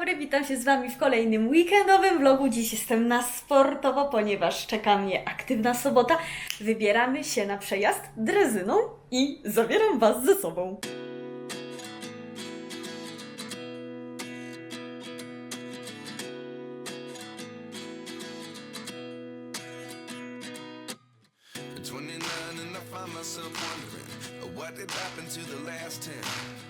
dobry, witam się z Wami w kolejnym weekendowym vlogu. Dziś jestem na sportowo, ponieważ czeka mnie aktywna sobota. Wybieramy się na przejazd drezyną i zabieram Was ze sobą. At 29 and I find myself wondering uh, what did happen to the last 10.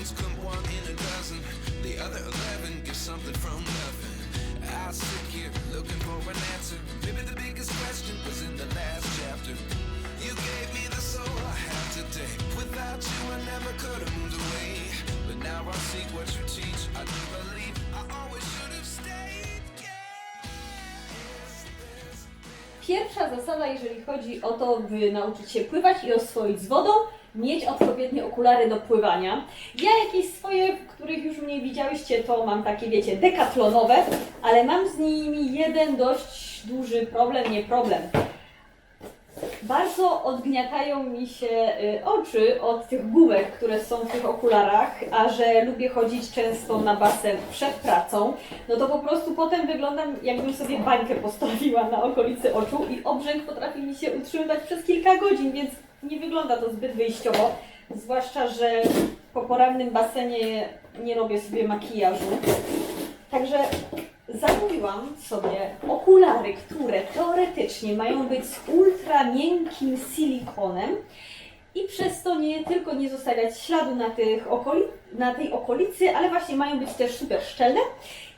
Lessons come one in a dozen. The other eleven get something from nothing. I sit here looking for an answer. Maybe the biggest question was in the last chapter. You gave me the soul I have today. Without you, I never could have moved away. But now I what you teach. I do believe I always should have stayed. Pierwsza zasada, jeżeli chodzi o to, by nauczyć się pływać i oswoić z wodą, mieć odpowiednie okulary do pływania. Ja jakieś swoje, których już mnie widziałyście, to mam takie, wiecie, dekatlonowe, ale mam z nimi jeden dość duży problem, nie problem. Bardzo odgniatają mi się y, oczy od tych gumek, które są w tych okularach, a że lubię chodzić często na basen przed pracą, no to po prostu potem wyglądam jakbym sobie bańkę postawiła na okolicy oczu i obrzęk potrafi mi się utrzymywać przez kilka godzin, więc nie wygląda to zbyt wyjściowo. Zwłaszcza, że po porannym basenie nie robię sobie makijażu. Także zamówiłam sobie okulary, które teoretycznie mają być z ultra miękkim silikonem i przez to nie tylko nie zostawiać śladu na, tych okoli- na tej okolicy, ale właśnie mają być też super szczelne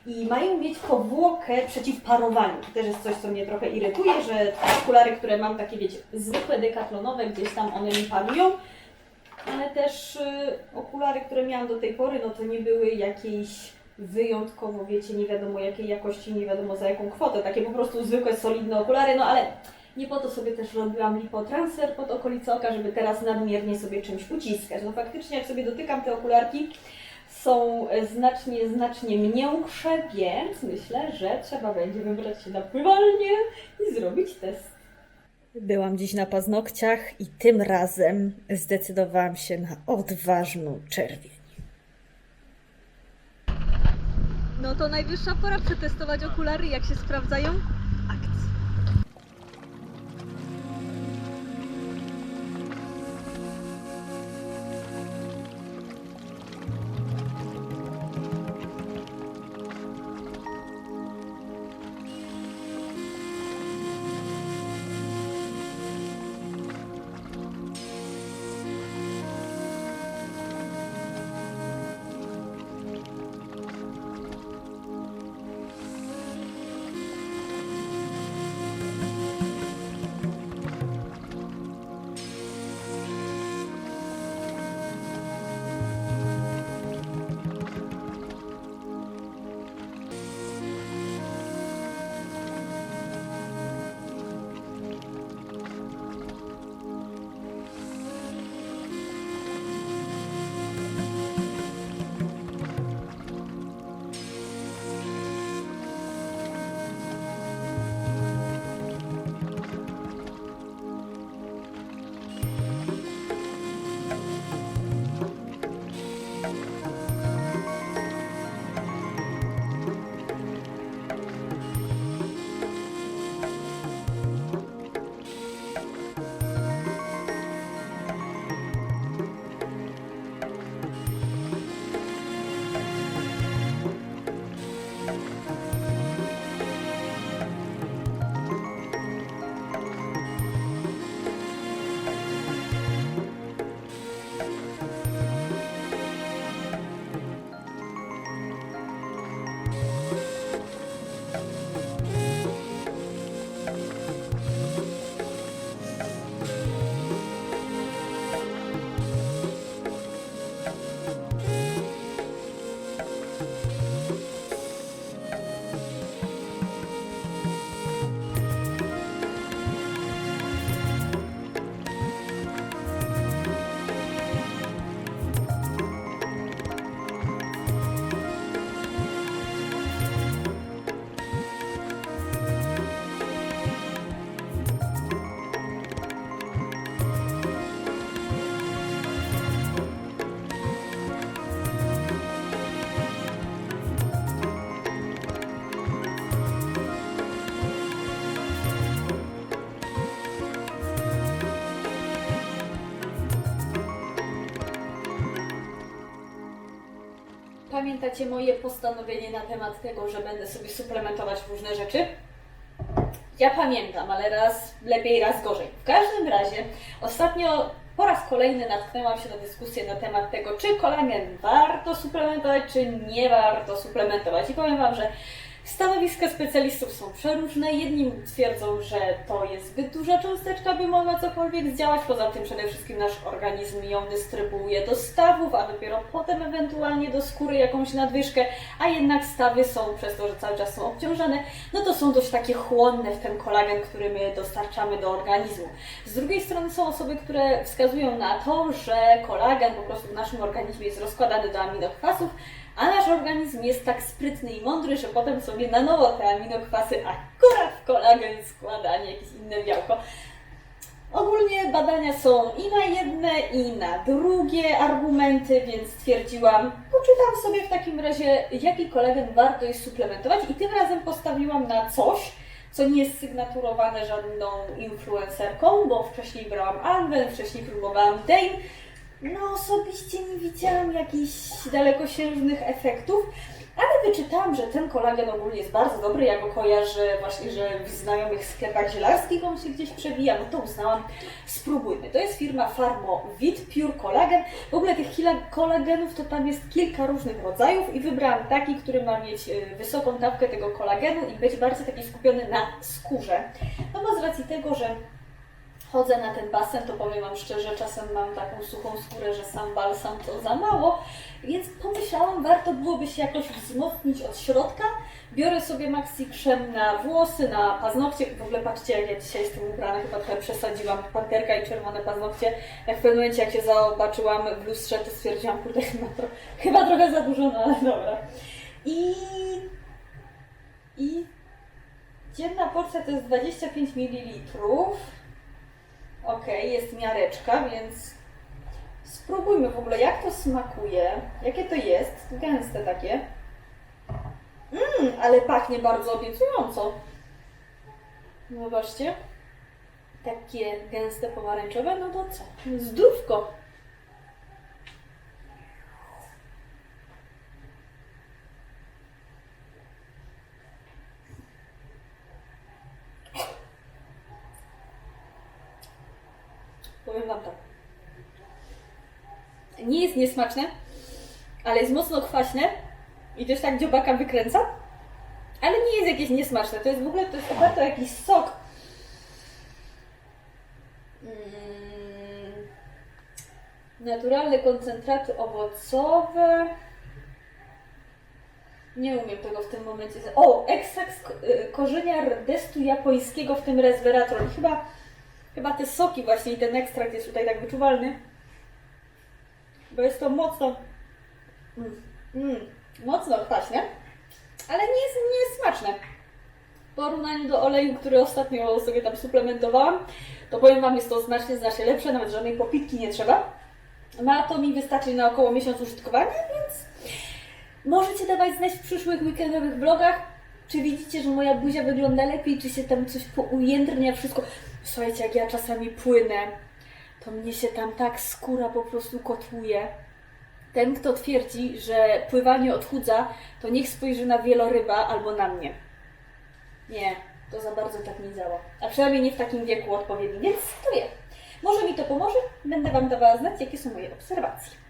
i mają mieć powłokę przeciw parowaniu. To też jest coś, co mnie trochę irytuje, że te okulary, które mam, takie wiecie, zwykłe dekatlonowe, gdzieś tam one mi parują, ale też y, okulary, które miałam do tej pory, no to nie były jakiejś wyjątkowo, wiecie, nie wiadomo jakiej jakości, nie wiadomo za jaką kwotę, takie po prostu zwykłe, solidne okulary, no ale nie po to sobie też robiłam lipotransfer pod okolicę oka, żeby teraz nadmiernie sobie czymś uciskać. No faktycznie jak sobie dotykam te okularki, są znacznie, znacznie miększe, więc myślę, że trzeba będzie wybrać się na pływalnię i zrobić test. Byłam dziś na paznokciach i tym razem zdecydowałam się na odważną czerwień. No to najwyższa pora przetestować okulary, jak się sprawdzają. Pamiętacie moje postanowienie na temat tego, że będę sobie suplementować różne rzeczy? Ja pamiętam, ale raz lepiej, raz gorzej. W każdym razie ostatnio po raz kolejny natknęłam się na dyskusję na temat tego, czy kolagen warto suplementować, czy nie warto suplementować. I powiem Wam, że stanowiska specjalistów są przeróżne. Jedni twierdzą, że to jest zbyt duża cząsteczka, by mogła cokolwiek zdziałać. Poza tym przede wszystkim nasz organizm ją dystrybuuje do stawów, a dopiero potem ewentualnie do skóry jakąś nadwyżkę, a jednak stawy są przez to, że cały czas są obciążone, no to są dość takie chłonne w ten kolagen, który my dostarczamy do organizmu. Z drugiej strony są osoby, które wskazują na to, że kolagen po prostu w naszym organizmie jest rozkładany do aminokwasów, a nasz organizm jest tak sprytny i mądry, że potem sobie na nowo te aminokwasy akurat w kolagen składa, a nie jakieś inne białko. Ogólnie badania są i na jedne, i na drugie argumenty, więc stwierdziłam, poczytam sobie w takim razie, jaki kolagen warto jest suplementować i tym razem postawiłam na coś, co nie jest sygnaturowane żadną influencerką, bo wcześniej brałam Anwen, wcześniej próbowałam Dane. No osobiście nie widziałam jakichś dalekosiężnych efektów, ale wyczytałam, że ten kolagen ogólnie jest bardzo dobry. Ja go kojarzę właśnie, że w znajomych sklepach zielarskich on się gdzieś przewija. No to uznałam, spróbujmy. To jest firma Farmovit Pure Collagen. W ogóle tych kolagenów to tam jest kilka różnych rodzajów i wybrałam taki, który ma mieć y, wysoką dawkę tego kolagenu i być bardzo taki skupiony na skórze. No bo z racji tego, że chodzę na ten basen, to powiem Wam szczerze, czasem mam taką suchą skórę, że sam balsam to za mało, więc pomyślałam, warto byłoby się jakoś wzmocnić od środka. Biorę sobie maxi krzem na włosy, na paznokcie. W ogóle patrzcie, jak ja dzisiaj jestem ubrana, chyba trochę przesadziłam panterka i czerwone paznokcie. Jak w pewnym momencie, jak się zobaczyłam w lustrze, to stwierdziłam, kurde, chyba, tro- chyba trochę za dużo, no ale dobra. I... I... Dzienna porcja to jest 25 ml. Okej, jest miareczka, więc spróbujmy w ogóle, jak to smakuje. Jakie to jest? Gęste takie. Mmm, ale pachnie bardzo obiecująco. Zobaczcie. Takie gęste pomarańczowe, no to co? Zdrówko. Powiem Wam tak. Nie jest niesmaczne, ale jest mocno kwaśne i też tak dziobaka wykręca, ale nie jest jakieś niesmaczne. To jest w ogóle, to jest oparto o jakiś sok. Mm, naturalne koncentraty owocowe. Nie umiem tego w tym momencie. O, ekstrakt z y, korzenia rdestu japońskiego, w tym resveratrol. Chyba Chyba te soki właśnie i ten ekstrakt jest tutaj tak wyczuwalny. Bo jest to mocno... Mm, mm, mocno kwaśne, ale nie jest niesmaczne. W porównaniu do oleju, który ostatnio sobie tam suplementowałam, to powiem Wam, jest to znacznie, znacznie lepsze, nawet żadnej popitki nie trzeba. Ma to mi wystarczy na około miesiąc użytkowania, więc możecie dawać znać w przyszłych weekendowych vlogach, czy widzicie, że moja buzia wygląda lepiej, czy się tam coś poujędrnia, wszystko. Słuchajcie, jak ja czasami płynę, to mnie się tam tak skóra po prostu kotłuje. Ten, kto twierdzi, że pływanie odchudza, to niech spojrzy na wieloryba albo na mnie. Nie, to za bardzo tak nie działa. A przynajmniej nie w takim wieku odpowiednim, więc kto wie. Może mi to pomoże, będę Wam dawała znać, jakie są moje obserwacje.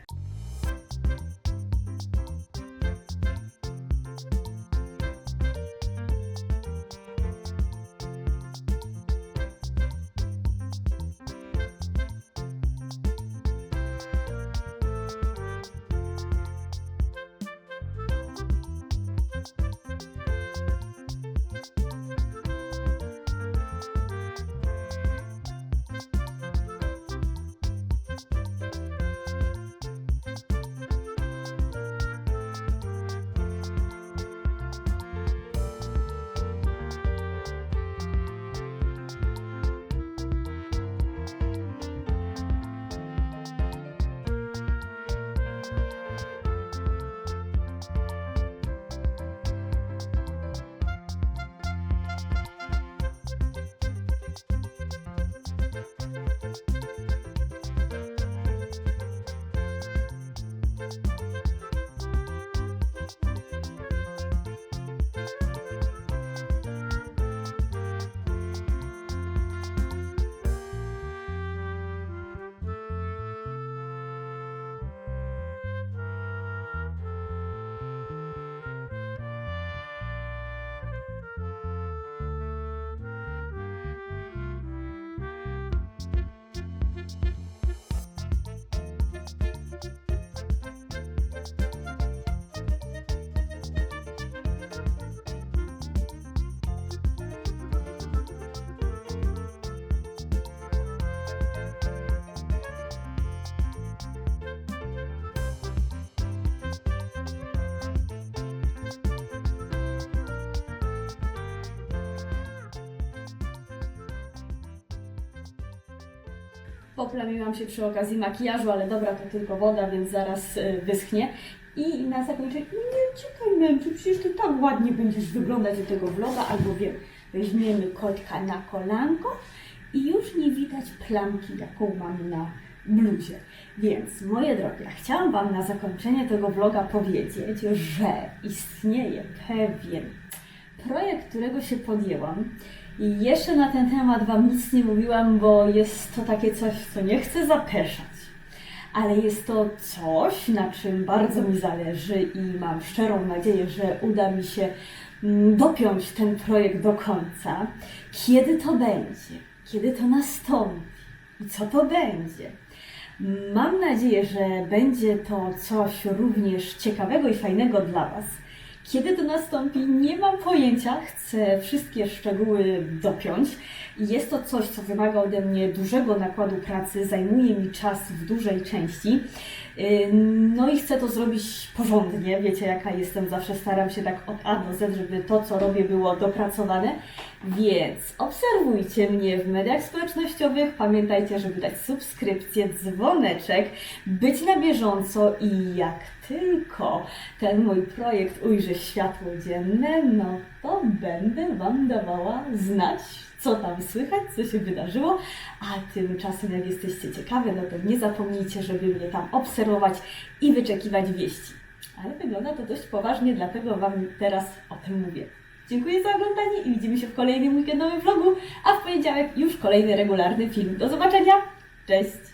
Poplamiłam się przy okazji makijażu, ale dobra, to tylko woda, więc zaraz y, wyschnie. I na zakończenie, nie czekaj męczu, przecież ty tak ładnie będziesz wyglądać do tego vloga, albo wiem, weźmiemy kotka na kolanko i już nie widać plamki, jaką mam na bluzie. Więc, moje drogie, chciałam Wam na zakończenie tego vloga powiedzieć, że istnieje pewien projekt, którego się podjęłam. I jeszcze na ten temat Wam nic nie mówiłam, bo jest to takie coś, co nie chcę zapeszać. Ale jest to coś, na czym bardzo mi zależy i mam szczerą nadzieję, że uda mi się mm, dopiąć ten projekt do końca. Kiedy to będzie? Kiedy to nastąpi? I co to będzie? Mam nadzieję, że będzie to coś również ciekawego i fajnego dla Was. Kiedy to nastąpi, nie mam pojęcia, chcę wszystkie szczegóły dopiąć. Jest to coś, co wymaga ode mnie dużego nakładu pracy, zajmuje mi czas w dużej części. Yy, No i chcę to zrobić porządnie. Wiecie, jaka jestem, zawsze staram się tak od A do Z, żeby to, co robię, było dopracowane. Więc obserwujcie mnie w mediach społecznościowych. Pamiętajcie, żeby dać subskrypcję, dzwoneczek, być na bieżąco i jak tylko ten mój projekt ujrzy światło dzienne, no to będę Wam dawała znać, co tam słychać, co się wydarzyło. A tymczasem, jak jesteście ciekawe, no to nie zapomnijcie, żeby mnie tam obserwować i wyczekiwać wieści. Ale wygląda to dość poważnie, dlatego Wam teraz o tym mówię. Dziękuję za oglądanie i widzimy się w kolejnym weekendowym vlogu, a w poniedziałek już kolejny regularny film. Do zobaczenia! Cześć!